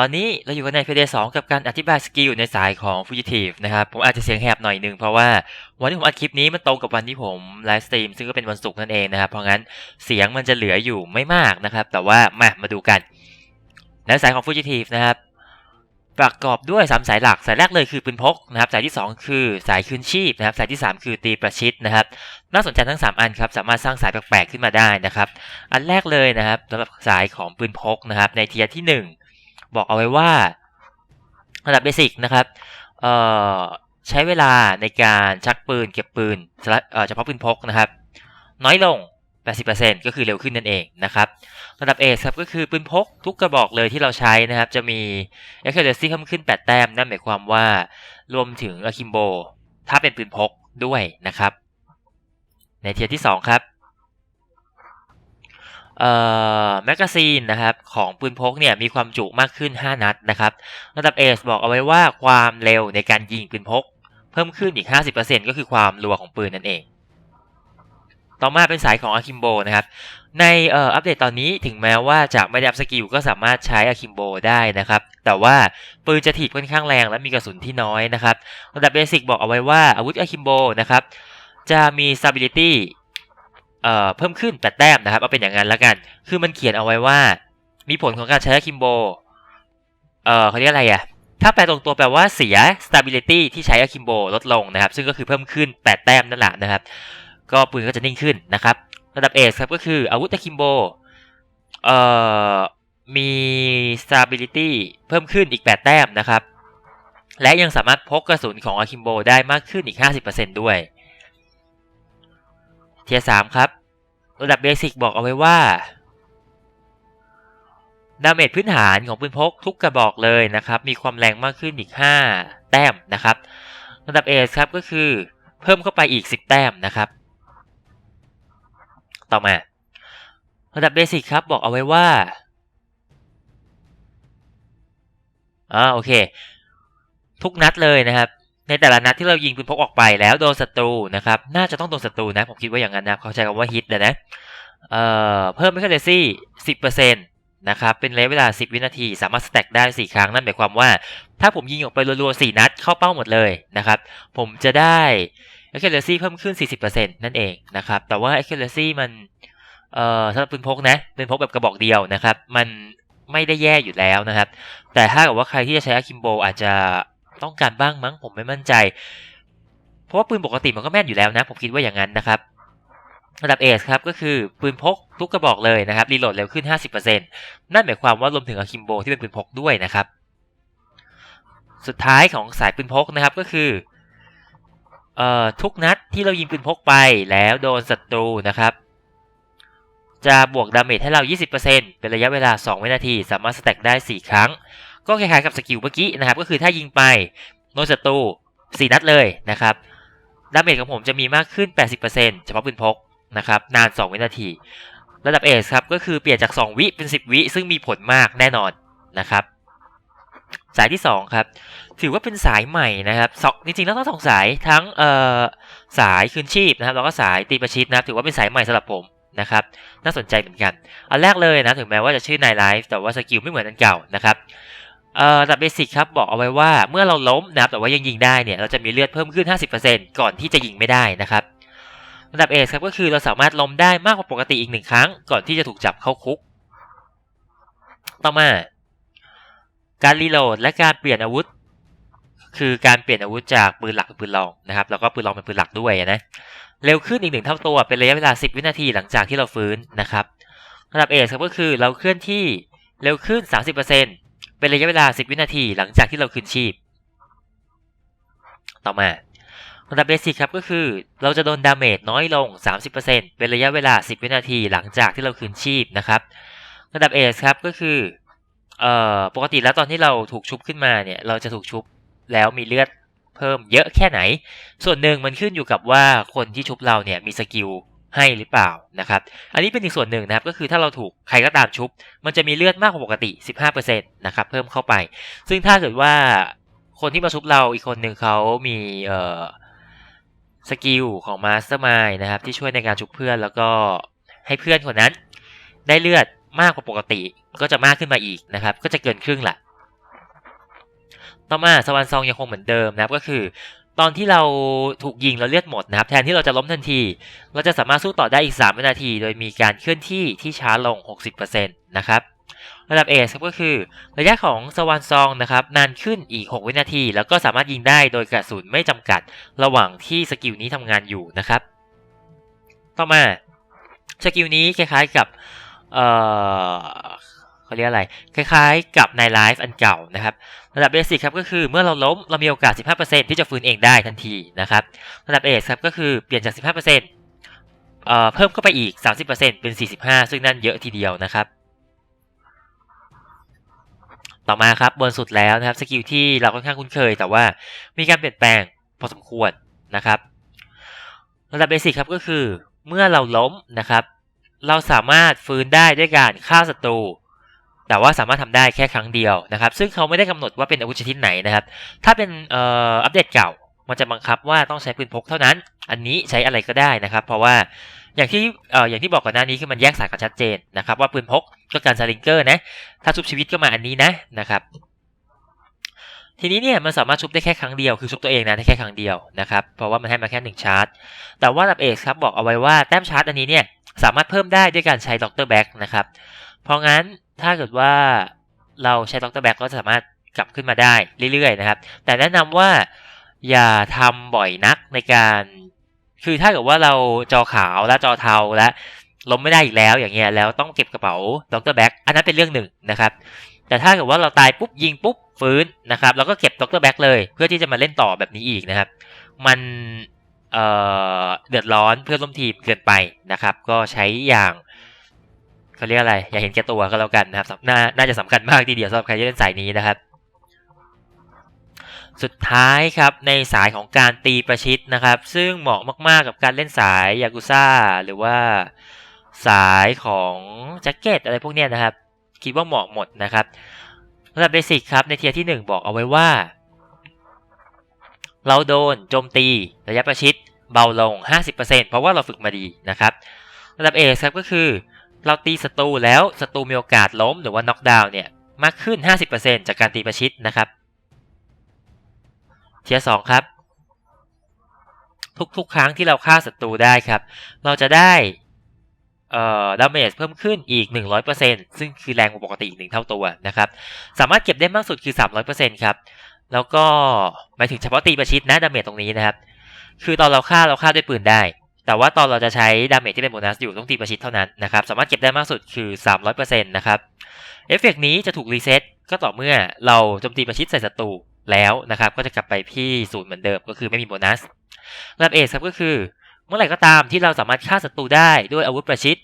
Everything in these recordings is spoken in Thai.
ตอนนี้เราอยู่กันใน p 2กับการอธิบายสกิลในสายของ Fugitive นะครับ ผมอาจจะเสียงแหบหน่อยหนึงเพราะว่าวันที่ผมอัดคลิปนี้มันตรงกับวันที่ผมไลฟ์สตรีมซึ่งก็เป็นวันศุกร์นั่นเองนะครับ เพราะงั้นเสียงมันจะเหลืออยู่ไม่มากนะครับ แต่ว่ามามาดูกันในสายของ Fugitive นะครับ ประกอบด้วย 3 สายหลัก สายแรกเลยคือปืนพกนะครับ สายที่ 2 คือสายคืนชีพนะครับ สายที่ 3 คือตีประชิดนะครับ น่าสนใจทั้ง 3 อันครับ สามารถสร้างสายแปลกๆขึ้นมาได้นะครับ อันแรกเลยนะครับสำหรับสายของปืนพกนะครับ ในเทียที่ 1 บอกเอาไว้ว่าระดับเบสิกนะครับใช้เวลาในการชักปืนเก็บปืนเฉพาะปืนพกนะครับ น้อยลง 80%ก็คือเร็วขึ้นนั่นเองนะครับระดับเอสครับก็คือปืนพกทุกกระบอกเลยที่เราใช้นะครับ จะมี accuracy เพิ่มขึ้น 8 แต้มนั่นหมายความว่ารวมถึง akimbo ถ้าเป็นปืนพกด้วยนะครับ ในเทียร์ที่ 2 ครับ แมกกาซีนนะครับของปืนพกเนี่ยมีความจุมากขึ้น 5 นัดนะครับระดับ S บอกเอาไว้ว่าความเร็วในการยิงปืนพก เพิ่มขึ้นอีก 50%ก็คือความรัวของปืนนั่นเอง ต่อมาเป็นสายของอาคิมโบนะครับในเอ่ออัปเดตตอนนี้ถึงแม้ว่าจะไม่ได้อัพสกิลก็สามารถใช้อาคิมโบได้นะครับ แต่ว่าปืนจะถีบค่อนข้างแรงและมีกระสุนที่น้อยนะครับ ระดับเบสิกบอกเอาไว้ว่าอาวุธอาคิมโบนะครับจะมี stability เอ่อเพิ่มขึ้น8แต้มนะครับเอาเป็นอย่างนั้นแล้วกัน คือมันเขียนเอาไว้ว่า มีผลของการใช้อคิมโบ เอ่อเขาเรียกอะไรอะถ้าแปลตรงตัวแปลว่าเสีย stability ที่ใช้อคิมโบลดลงนะครับ ซึ่งก็คือเพิ่มขึ้น8แต้มนั่นแหละนะครับ ก็ปืนก็จะนิ่งขึ้นนะครับ ระดับเอสครับก็คืออาวุธอคิมโบ เอ่อ มี stability เพิ่มขึ้นอีก8แต้มนะครับ และยังสามารถพกกระสุนของอาคิมโบได้มากขึ้นอีก 50%ด้วย เทียสามครับ ระดับเบสิกบอกเอาไว้ว่าดาเมจพื้นฐานของปืนพกทุกกระบอกเลยนะครับ มีความแรงมากขึ้นอีก 5 แต้มนะครับ ระดับเอสครับก็คือเพิ่มเข้าไปอีก 10 แต้มนะครับ ต่อมา ระดับเบสิกครับบอกเอาไว้ว่าอ่าโอเค ทุกนัดเลยนะครับ ในแต่ละนัดที่เรายิงปืนพกออกไปแล้วโดนศัตรูนะครับ น่าจะต้องโดนศัตรูนะ ผมคิดว่าอย่างนั้นนะเขาใช้คำว่าฮิตเลยนะเอ่อเพิ่มไม่ค่อยเดซี่สิบเปอร์เซ็นต์นะครับ เป็นระยะเวลา 10 วินาที สามารถสแต็กได้ 4 ครั้ง นั่นหมายความว่า ถ้าผมยิงออกไปรัวๆ 4 นัดเข้าเป้าหมดเลยนะครับ ผมจะได้ accuracy เพิ่มขึ้น 40%นั่นเองนะครับ แต่ว่า accuracy มันเอ่อสำหรับปืนพกนะปืนพกแบบกระบอกเดียวนะครับ มันไม่ได้แย่อยู่แล้วนะครับ แต่ถ้าเกิดว่าใครที่จะใช้อาคิมโบอาจจะ ต้องการบ้างมั้งผมไม่มั่นใจ เพราะว่าปืนปกติมันก็แม่นอยู่แล้วนะ ผมคิดว่าอย่างนั้นนะครับระดับเอสครับก็คือปืนพกทุกกระบอกเลยนะครับรีโหลดเร็วขึ้น 50%นั่นหมายความว่ารวมถึงอาคิมโบที่เป็นปืนพกด้วยนะครับ สุดท้ายของสายปืนพกนะครับก็คือเอ่อทุกนัดที่เรายิงปืนพกไปแล้วโดนศัตรูนะครับ จะบวกดาเมจให้เรา 20%เป็นระยะเวลา 2 วินาที สามารถสแต็กได้ 4 ครั้ง ก็คล้ายๆกับสกิลเมื่อกี้นะครับ ก็คือถ้ายิงไปโดนศัตรู4นัดเลยนะครับดาเมจของผมจะมีมากขึ้น 80%เฉพาะปืนพกนะครับนาน 2 วินาที ระดับเอสครับก็คือเปลี่ยนจาก 2 วิเป็น 10 วิ ซึ่งมีผลมากแน่นอนนะครับ สายที่ 2 ครับ ถือว่าเป็นสายใหม่นะครับสองจริงๆแล้วต้องสองสายทั้งเอ่อสายคืนชีพนะครับแล้วก็สายตีประชิดนะถือว่าเป็นสายใหม่สำหรับผมนะครับน่าสนใจเหมือนกัน อันแรกเลยนะถึงแม้ว่าจะชื่อนายไลฟ์แต่ว่าสกิลไม่เหมือนอันเก่านะครับ เอ่อดับเบสิกครับบอกเอาไว้ว่าเมื่อเราล้มนะครับแต่ว่ายังยิงได้เนี่ยเราจะมีเลือดเพิ่มขึ้น 50%ก่อนที่จะยิงไม่ได้นะครับระดับเอสครับก็คือเราสามารถล้มได้มากกว่าปกติอีกหนึ่งครั้ง ก่อนที่จะถูกจับเข้าคุก ต่อมา การรีโหลดและการเปลี่ยนอาวุธ คือการเปลี่ยนอาวุธจากปืนหลักเป็นปืนรองนะครับแล้วก็ปืนรองเป็นปืนหลักด้วยนะเร็วขึ้นอีกหนึ่งเท่าตัวเป็นระยะเวลา 10 วินาทีหลังจากที่เราฟื้นนะครับระดับเอสครับก็คือเราเคลื่อนที่เร็วขึ้น 30% เป็นระยะเวลา 10 วินาทีหลังจากที่เราคืนชีพ ต่อมาระดับเบสิกครับก็คือ เราจะโดนดาเมจน้อยลง 30%เป็นระยะเวลา 10 วินาทีหลังจากที่เราคืนชีพนะครับ ระดับเอสครับก็คือเอ่อปกติแล้วตอนที่เราถูกชุบขึ้นมาเนี่ยเราจะถูกชุบแล้วมีเลือดเพิ่มเยอะแค่ไหน ส่วนหนึ่งมันขึ้นอยู่กับว่าคนที่ชุบเราเนี่ยมีสกิล ให้หรือเปล่านะครับ อันนี้เป็นอีกส่วนหนึ่งนะครับ ก็คือถ้าเราถูกใครก็ตามชุบ มันจะมีเลือดมากกว่าปกติ 15%นะครับ เพิ่มเข้าไป ซึ่งถ้าเกิดว่าคนที่มาชุบเราอีกคนหนึ่งเขามีเอ่อสกิลของมาสเตอร์มายนะครับ ที่ช่วยในการชุบเพื่อนแล้วก็ให้เพื่อนคนนั้น ได้เลือดมากกว่าปกติ ก็จะมากขึ้นมาอีกนะครับ ก็จะเกินครึ่งแหละต่อมาสวรรค์ซองยังคงเหมือนเดิมนะครับก็คือ ตอนที่เราถูกยิงแล้วเลือดหมดนะครับ แทนที่เราจะล้มทันที เราจะสามารถสู้ต่อได้อีก 3 วินาที โดยมีการเคลื่อนที่ที่ช้าลง 60%นะครับระดับเอสก็คือ ระยะของสวรรค์ซองนะครับนานขึ้นอีก 6 วินาที แล้วก็สามารถยิงได้โดยกระสุนไม่จำกัดระหว่างที่สกิลนี้ทำงานอยู่นะครับ ต่อมาสกิลนี้คล้ายๆกับ เขาเรียกอะไร คล้ายๆ กับในไลฟ์อันเก่านะครับ ระดับเบสิกครับก็คือเมื่อเราล้มเรามีโอกาส 15%ที่จะฟื้นเองได้ทันทีนะครับ ระดับเอสครับก็คือเปลี่ยนจาก 15%เอ่อเพิ่มเข้าไปอีก 30%เป็น 45 ซึ่งนั่นเยอะทีเดียวนะครับ ต่อมาครับบนสุดแล้วนะครับสกิลที่เราค่อนข้างคุ้นเคย แต่ว่ามีการเปลี่ยนแปลงพอสมควรนะครับ ระดับเบสิกครับก็คือเมื่อเราล้มนะครับ เราสามารถฟื้นได้ด้วยการฆ่าศัตรู แต่ว่าสามารถทำได้แค่ครั้งเดียวนะครับ ซึ่งเขาไม่ได้กำหนดว่าเป็นอาวุธชนิดไหนนะครับ ถ้าเป็นอ,อ,อัปเดตเก่า มันจะบังคับว่าต้องใช้ปืนพกเท่านั้น อันนี้ใช้อะไรก็ได้นะครับ เพราะว่าอย่างที่อออย่างที่บอกก่อนหน้านี้คือมันแยกสายกันชัดเจนนะครับ ว่าปืนพกก็การสลิงเกอร์นะ ถ้าชุบชีวิตก็มาอันนี้นะนะครับ ทีนี้เนี่ยมันสามารถชุบได้แค่ครั้งเดียวคือชุบตัวเองนะได้แค่ครั้งเดียวนะครับ เพราะว่ามันให้มาแค่หนึ่งชาร์จ แต่ว่าดับเอกครับบอกเอาไว้ว่าแต้มชาร์จอันนี้เนี่ยสามารถเพิ่มได้ด้วยการใช้ด็อกเตอร์แบ็กนะครับ เพราะงั้น ถ้าเกิดว่าเราใช้ด็อกเตอร์แบ็กก็สามารถกลับขึ้นมาได้เรื่อยๆนะครับ แต่แนะนำว่าอย่าทำบ่อยนักในการ คือถ้าเกิดว่าเราจอขาวและจอเทาและล้มไม่ได้อีกแล้วอย่างเงี้ยแล้วต้องเก็บกระเป๋าด็อกเตอร์แบ็กอันนั้นเป็นเรื่องหนึ่งนะครับ แต่ถ้าเกิดว่าเราตายปุ๊บยิงปุ๊บฟื้นนะครับแล้วก็เก็บด็อกเตอร์แบ็กเลยเพื่อที่จะมาเล่นต่อแบบนี้อีกนะครับ มันเเดือดร้อนเพื่อนร่วมทีมเกินไปนะครับ ก็ใช้อย่าง เขาเรียกอะไร อย่าเห็นแก่ตัวก็แล้วกันนะครับนาน่าจะสำคัญมากทีเดียวสำหรับใครที่เล่นสายนี้นะครับ สุดท้ายครับในสายของการตีประชิดนะครับ ซึ่งเหมาะมากๆกับการเล่นสายยากุซ่าหรือว่าสายของแจ็คเก็ตอะไรพวกเนี้ยนะครับ คิดว่าเหมาะหมดนะครับระดับเบสิกครับในเทียร์ที่ 1 บอกเอาไว้ว่า เราโดนโจมตีระยะประชิดเบาลง 50%เพราะว่าเราฝึกมาดีนะครับ ระดับเอครับก็คือ เราตีศัตรูแล้วศัตรูมีโอกาสล้มหรือว่าน็อกดาวน์เนี่ยมากขึ้น 50%จากการตีประชิดนะครับเทียร์สครับ ทุกๆ ครั้งที่เราฆ่าศัตรูได้ครับ เราจะได้เอ่อดาเมจเพิ่มขึ้นอีก 100%ซึ่งคือแรงกว่าปกติอีกหนึ่งเท่าตัวนะครับ สามารถเก็บได้มากสุดคือ 300%ครับ แล้วก็หมายถึงเฉพาะตีประชิดนะดาเมจตรงนี้นะครับ คือตอนเราฆ่าเราฆ่าด้วยปืนได้ แต่ว่าตอนเราจะใช้ดาเมจที่เป็นโบนัสอยู่ต้องตีประชิดเท่านั้นนะครับ สามารถเก็บได้มากสุดคือ 300%นะครับเอฟเฟกนี้จะถูกรีเซ็ตก็ต่อเมื่อเราโจมตีประชิดใส่ศัตรูแล้วนะครับ ก็จะกลับไปที่ศูนย์เหมือนเดิมก็คือไม่มีโบนัสระดับเอครับก็คือ เมื่อไหร่ก็ตามที่เราสามารถฆ่าศัตรูได้ด้วยอาวุธประชิด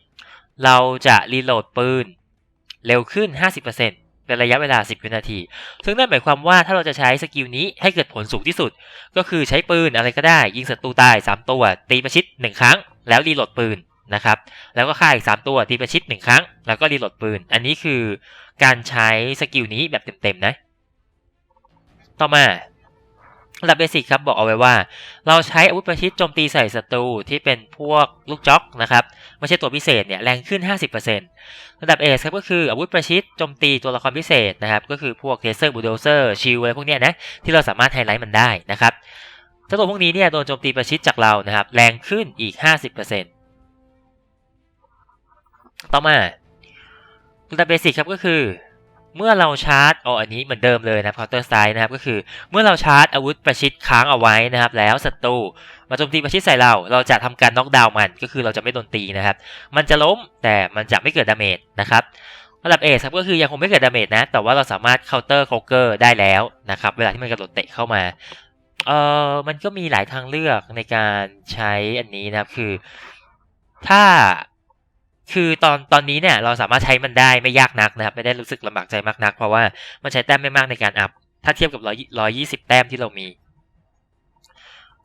เราจะรีโหลดปืน เร็วขึ้น 50% ในระยะเวลา 10 วินาที ซึ่งนั่นหมายความว่าถ้าเราจะใช้สกิลนี้ให้เกิดผลสูงที่สุด ก็คือใช้ปืนอะไรก็ได้ ยิงศัตรูตาย 3 ตัว ตีประชิด 1 ครั้ง แล้วรีโหลดปืนนะครับ แล้วก็ฆ่าอีก 3 ตัวตีประชิด 1 ครั้ง แล้วก็รีโหลดปืน อันนี้คือการใช้สกิลนี้แบบเต็มๆนะ ต่อมา ระดับเบสิกครับบอกเอาไว้ว่า เราใช้อาวุธประชิดโจมตีใส่ศัตรูที่เป็นพวกลูกจ็อกนะครับไม่ใช่ตัวพิเศษเนี่ยแรงขึ้น 50%ระดับเอสครับก็คืออาวุธประชิดโจมตีตัวละครพิเศษนะครับก็คือพวกเทเซอร์บูโดเซอร์ชิลอะไรพวกเนี้ยนะที่เราสามารถไฮไลท์มันได้นะครับถ้าตัวพวกนี้เนี่ยโดนโจมตีประชิดจากเรานะครับแรงขึ้นอีก 50%ต่อมาระดับเบสิกครับก็คือ เมื่อเราชาร์จอ๋ออันนี้เหมือนเดิมเลยนะครับ counter strike นะครับ ก็คือเมื่อเราชาร์จอาวุธประชิดค้างเอาไว้นะครับ แล้วศัตรูมาโจมตีประชิดใส่เรา เราจะทำการน็อกดาวน์มัน ก็คือเราจะไม่โดนตีนะครับ มันจะล้มแต่มันจะไม่เกิดดาเมจนะครับระดับเอครับก็คือยังคงไม่เกิดดาเมจนะ แต่ว่าเราสามารถเคาน์เตอร์โคเกอร์ได้แล้วนะครับ เวลาที่มันกระโดดเตะเข้ามา เอ่อ มันก็มีหลายทางเลือกในการใช้อันนี้นะครับ คือ ถ้า คือตอนตอนนี้เนี่ยเราสามารถใช้มันได้ไม่ยากนักนะครับไม่ได้รู้สึกลำบากใจมากนัก เพราะว่ามันใช้แต้มไม่มากในการอัพถ้าเทียบกับร้อยร้อยยี่สิบแต้มที่เรามี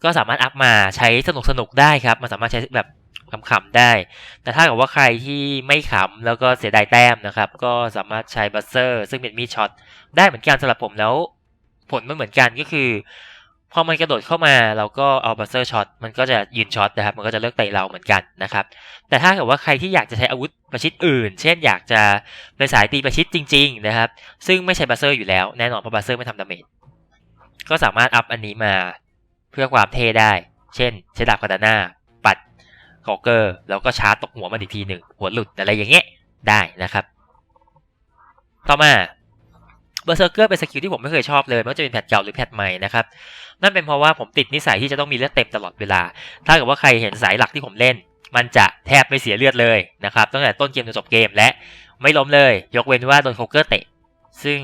ก็สามารถอัพมาใช้สนุกสนุกได้ครับ มันสามารถใช้แบบขำๆได้ แต่ถ้าเกิดว่าใครที่ไม่ขำแล้วก็เสียดายแต้มนะครับ ก็สามารถใช้บัสเซอร์ ซึ่งเป็นมีดช็อตได้เหมือนกันสำหรับผมแล้ว ผลมันเหมือนกันก็คือ พอมันกระโดดเข้ามาเราก็เอาบัสเซอร์ช็อตมันก็จะยืนช็อตนะครับ มันก็จะเลิกเตะเราเหมือนกันนะครับ แต่ถ้าเกิดว่าใครที่อยากจะใช้อาวุธประชิดอื่น เช่นอยากจะเป็นสายตีประชิดจริง ๆ นะครับ ซึ่งไม่ใช้บัสเซอร์อยู่แล้วแน่นอนเพราะบัสเซอร์ไม่ทำดาเมจก็สามารถอัพอันนี้มาเพื่อความเท่ได้ เช่นใช้ดาบคาตาน่าปัดกอเกอร์แล้วก็ชาร์จตกหัวมันอีกทีหนึ่งหัวหลุดอะไรอย่างเงี้ยได้นะครับ ต่อมา บอร์เซอร์เกอร์เป็นสกิลที่ผมไม่เคยชอบเลยไม่ว่าจะเป็นแพทเก่าหรือแพทใหม่นะครับนั่นเป็นเพราะว่าผมติดนิสัยที่จะต้องมีเลือดเต็มตลอดเวลา ถ้าเกิดว่าใครเห็นสายหลักที่ผมเล่น มันจะแทบไม่เสียเลือดเลยนะครับตั้งแต่ต้นเกมจนจบเกมและไม่ล้มเลย ยกเว้นว่าโดนโคเกอร์เตะ ซึ่ง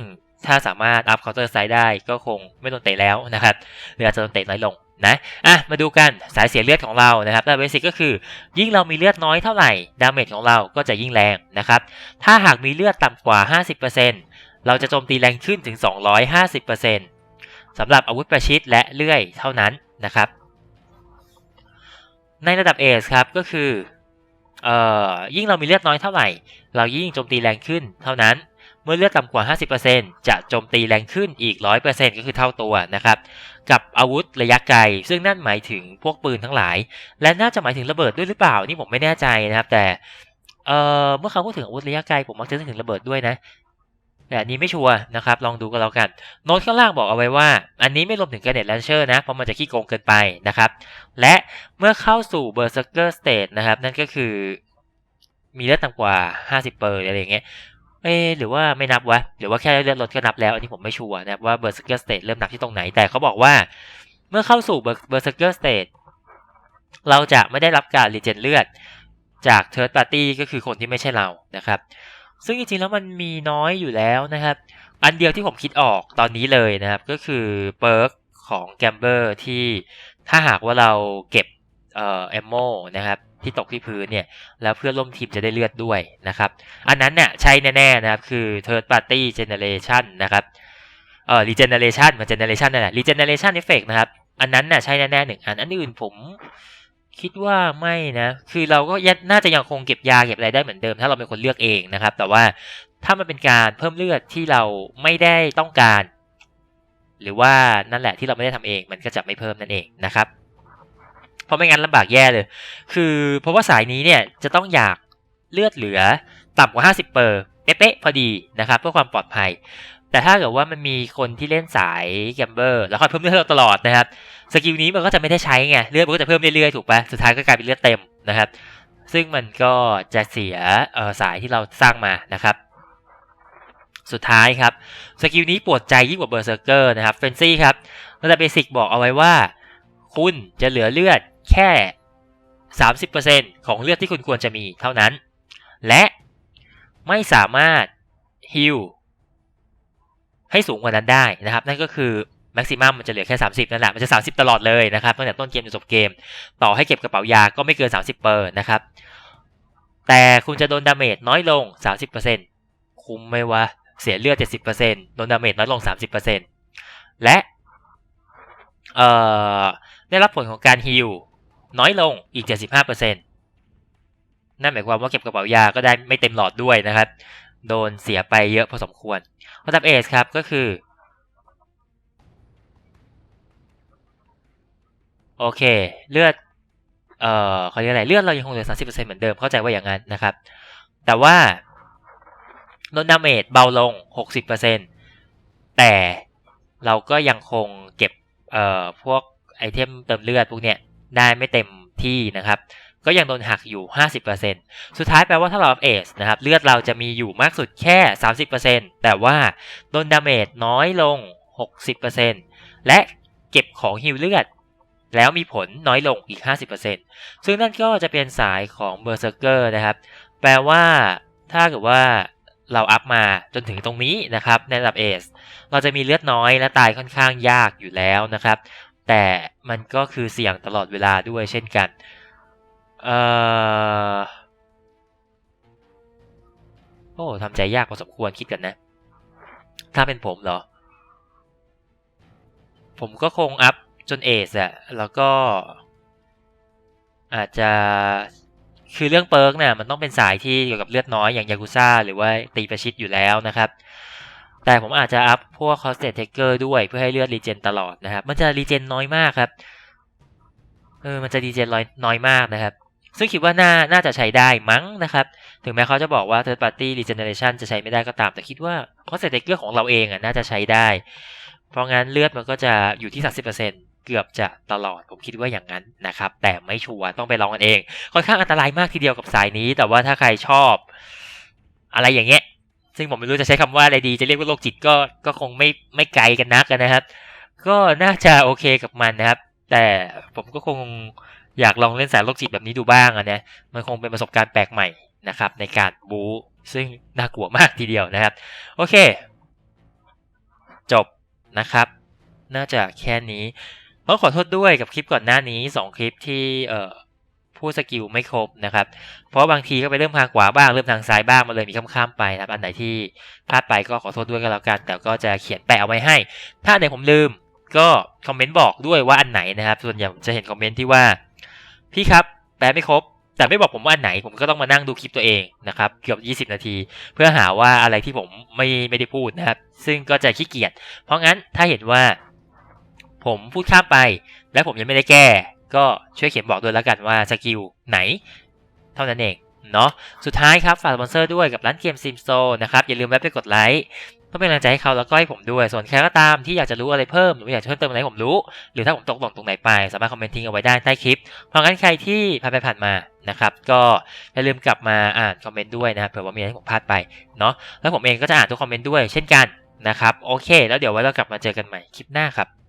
ถ้าสามารถอัพเคาน์เตอร์ไซด์ได้ก็คงไม่โดนเตะแล้วนะครับหรืออาจจะโดนเตะน้อยลงนะอะมาดูกันสายเสียเลือดของเรานะครับแต่เบสิกก็คือ ยิ่งเรามีเลือดน้อยเท่าไหร่ดาเมจของเราก็จะยิ่งแรงนะครับถ้าหากมีเลือดต่ำกว่า 50% เราจะโจมตีแรงขึ้นถึง 250%สำหรับอาวุธประชิดและเลื่อยเท่านั้นนะครับ ในระดับเอสครับก็คือเอ่อยิ่งเรามีเลือดน้อยเท่าไหร่ เรายิ่งโจมตีแรงขึ้นเท่านั้น เมื่อเลือดต่ำกว่า 50%จะโจมตีแรงขึ้นอีก 100%ก็คือเท่าตัวนะครับกับอาวุธระยะไกล ซึ่งนั่นหมายถึงพวกปืนทั้งหลาย และน่าจะหมายถึงระเบิดด้วยหรือเปล่านี่ผมไม่แน่ใจนะครับ แต่เอ่อเมื่อเขาพูดถึงอาวุธระยะไกลผมมักจะนึกถึงระเบิดด้วยนะ แต่อันนี้ไม่ชัวร์นะครับ ลองดูกันแล้วกัน โน้ตข้างล่างบอกเอาไว้ว่า อันนี้ไม่รวมถึง Grenade Launcher นะ เพราะมันจะขี้โกงเกินไปนะครับ และเมื่อเข้าสู่ Berserker State นะครับ นั่นก็คือมีเลือดต่ำกว่า 50 เปอร์อะไรอย่างเงี้ย เอ๊หรือว่าไม่นับวะ หรือว่าแค่เลือดลดก็นับแล้ว อันนี้ผมไม่ชัวร์นะครับว่า Berserker State เริ่มนับที่ตรงไหน แต่เขาบอกว่า เมื่อเข้าสู่ Berserker State เตทเราจะไม่ได้รับการรีเจนเลือดจาก Third Party ก็คือคนที่ไม่ใช่เรานะครับ ซึ่งจริงๆแล้วมันมีน้อยอยู่แล้วนะครับ อันเดียวที่ผมคิดออกตอนนี้เลยนะครับ ก็คือเปิร์กของแกมเบอร์ที่ถ้าหากว่าเราเก็บเอ่อแอมโมนะครับที่ตกที่พื้นเนี่ย แล้วเพื่อนร่วมทีมจะได้เลือดด้วยนะครับ อันนั้นเนี่ยใช่แน่ๆนะครับ คือ Third Party Generation นะครับเอ่อ Regeneration มัน Generation นั่นแหละ Regeneration Effect นะครับ อันนั้นน่ะใช่แน่ๆหนึ่งอัน อันอื่นผม คิดว่าไม่นะ คือเราก็ยน่าจะยังคงเก็บยาเก็บอะไรได้เหมือนเดิม ถ้าเราเป็นคนเลือกเองนะครับ แต่ว่าถ้ามันเป็นการเพิ่มเลือดที่เราไม่ได้ต้องการ หรือว่านั่นแหละที่เราไม่ได้ทำเอง มันก็จะไม่เพิ่มนั่นเองนะครับ เพราะไม่งั้นลำบากแย่เลย คือเพราะว่าสายนี้เนี่ยจะต้องอยากเลือดเหลือต่ำกว่า 50 เปอร์เป๊ะๆพอดีนะครับ เพื่อความปลอดภัย แต่ถ้าเกิดว่ามันมีคนที่เล่นสายแกมเบอร์แล้วคอยเพิ่มเลือดตลอดนะครับสกิลนี้มันก็จะไม่ได้ใช้ไงเลือดมันก็จะเพิ่มเรื่อยๆถูกปะสุดท้ายก็กลายเป็นเลือดเต็มนะครับ ซึ่งมันก็จะเสียสายที่เราสร้างมานะครับสุดท้ายครับสกิลนี้ปวดใจยิ่งกว่าเบอร์เซอร์เกอร์นะครับเฟนซี่ครับระดับเบสิกบอกเอาไว้ว่า คุณจะเหลือเลือดแค่ 30%ของเลือดที่คุณควรจะมีเท่านั้น และไม่สามารถฮิล ให้สูงกว่านั้นได้นะครับ นั่นก็คือแม็กซิมัมมันจะเหลือแค่ 30 นั่นแหละ มันจะ 30 ตลอดเลยนะครับตั้งแต่ต้นเกมจนจบเกม ต่อให้เก็บกระเป๋ายาก็ไม่เกิน 30 เปอร์นะครับ แต่คุณจะโดนดาเมจน้อยลง 30%คุ้มไหมวะ เสียเลือด 70%โดนดาเมจน้อยลง 30%และเอ่อได้รับผลของการฮิลน้อยลงอีก 75%นั่นหมายความว่าเก็บกระเป๋ายาก็ได้ไม่เต็มหลอดด้วยนะครับ โดนเสียไปเยอะพอสมควร ระดับเอสครับก็คือ โอเค เลือด เอ่อเขาเรียกอะไร เลือดเรายังคงเหลือ30%เปอร์เซ็นต์เหมือนเดิม เข้าใจว่าอย่างนั้นนะครับ แต่ว่าโดนดาเมจเบาลง60%แต่เราก็ยังคงเก็บ เอ่อ พวกไอเทมเติมเลือดพวกเนี้ยได้ไม่เต็มที่นะครับ ก็ยังโดนหักอยู่ 50%สุดท้ายแปลว่าถ้าเราเอสนะครับเลือดเราจะมีอยู่มากสุดแค่ 30%แต่ว่าโดนดาเมจน้อยลง 60%และเก็บของฮิวเลือด แล้วมีผลน้อยลงอีก 50%ซึ่งนั่นก็จะเป็นสายของเบอร์เซอร์เกอร์นะครับแปลว่าถ้าเกิดว่าเราอัพมาจนถึงตรงนี้นะครับในระดับเอสเราจะมีเลือดน้อยและตายค่อนข้างยากอยู่แล้วนะครับ แต่มันก็คือเสี่ยงตลอดเวลาด้วยเช่นกัน เอ่อโอ้ทำใจยากพอสมควรคิดกันนะ ถ้าเป็นผมเหรอ ผมก็คงอัพจนเอสอะแล้วก็ อาจจะคือเรื่องเปิร์กเนี่ยมันต้องเป็นสายที่เกี่ยวกับเลือดน้อยอย่างยากุซ่าหรือว่าตีประชิดอยู่แล้วนะครับ แต่ผมอาจจะอัพพวกคอสเตทเทเกอร์ด้วยเพื่อให้เลือดรีเจนตลอดนะครับ มันจะรีเจนน้อยมากครับเออมันจะรีเจนน้อยมากนะครับ ซึ่งคิดว่าน่าน่าจะใช้ได้มั้งนะครับ ถึงแม้เขาจะบอกว่า third party regeneration จะใช้ไม่ได้ก็ตาม แต่คิดว่า cost taker ของเราเองอะน่าจะใช้ได้ เพราะงั้นเลือดมันก็จะอยู่ที่ 30%เกือบจะตลอด ผมคิดว่าอย่างนั้นนะครับ แต่ไม่ชัวร์ต้องไปลองกันเอง ค่อนข้างอันตรายมากทีเดียวกับสายนี้ แต่ว่าถ้าใครชอบ อะไรอย่างเงี้ย ซึ่งผมไม่รู้จะใช้คำว่าอะไรดี จะเรียกว่าโรคจิตก็ก็คงไม่ไม่ไกลกันนักนะครับ ก็น่าจะโอเคกับมันนะครับ แต่ผมก็คง อยากลองเล่นสายโรคจิตแบบนี้ดูบ้างอะนะมันคงเป็นประสบการณ์แปลกใหม่นะครับในการบู๊ซึ่งน่ากลัวมากทีเดียวนะครับ โอเค จบนะครับ น่าจะแค่นี้เพราะขอโทษด้วยกับคลิปก่อนหน้านี้สองคลิปที่เอ่อพูดสกิลไม่ครบนะครับ เพราะบางทีก็ไปเริ่มทางขวาบ้างเริ่มทางซ้ายบ้างมันเลยมีข้ามๆไปนะครับ อันไหนที่พลาดไปก็ขอโทษด้วยก็แล้วกัน แต่ก็จะเขียนแปะเอาไว้ให้ ถ้าไหนผมลืมก็คอมเมนต์บอกด้วยว่าอันไหนนะครับ ส่วนใหญ่ผมจะเห็นคอมเมนต์ที่ว่า พี่ครับแปลไม่ครบ แต่ไม่บอกผมว่าอันไหนผมก็ต้องมานั่งดูคลิปตัวเองนะครับเกือบ20 นาที เพื่อหาว่าอะไรที่ผมไม่ไม่ได้พูดนะครับ ซึ่งก็จะขี้เกียจเพราะงั้นถ้าเห็นว่า ผมพูดข้ามไป และผมยังไม่ได้แก้ ก็ช่วยเขียนบอกด้วยแล้วกันว่าสกิลไหน เท่านั้นเองเนาะสุดท้ายครับ ฝากสปอนเซอร์ด้วยกับร้านเกมซิมโซนะครับ อย่าลืมแวะไปกดไลค์ ก็เป็นกำลังใจให้เขาแล้วก็ให้ผมด้วย ส่วนใครก็ตามที่อยากจะรู้อะไรเพิ่มหรืออยากจะเพิ่มเติมอะไรให้ผมรู้ หรือถ้าผมตกหล่นตรงไหนไป สามารถคอมเมนต์ทิ้งเอาไว้ได้ใต้คลิป เพราะงั้นใครที่ผ่านไปผ่านมานะครับก็อย่าลืมกลับมาอ่านคอมเมนต์ด้วยนะเผื่อว่ามีอะไรที่ผมพลาดไปเนาะแล้วผมเองก็จะอ่านทุกคอมเมนต์ด้วยเช่นกันนะครับโอเค แล้วเดี๋ยวไว้เรากลับมาเจอกันใหม่คลิปหน้าครับ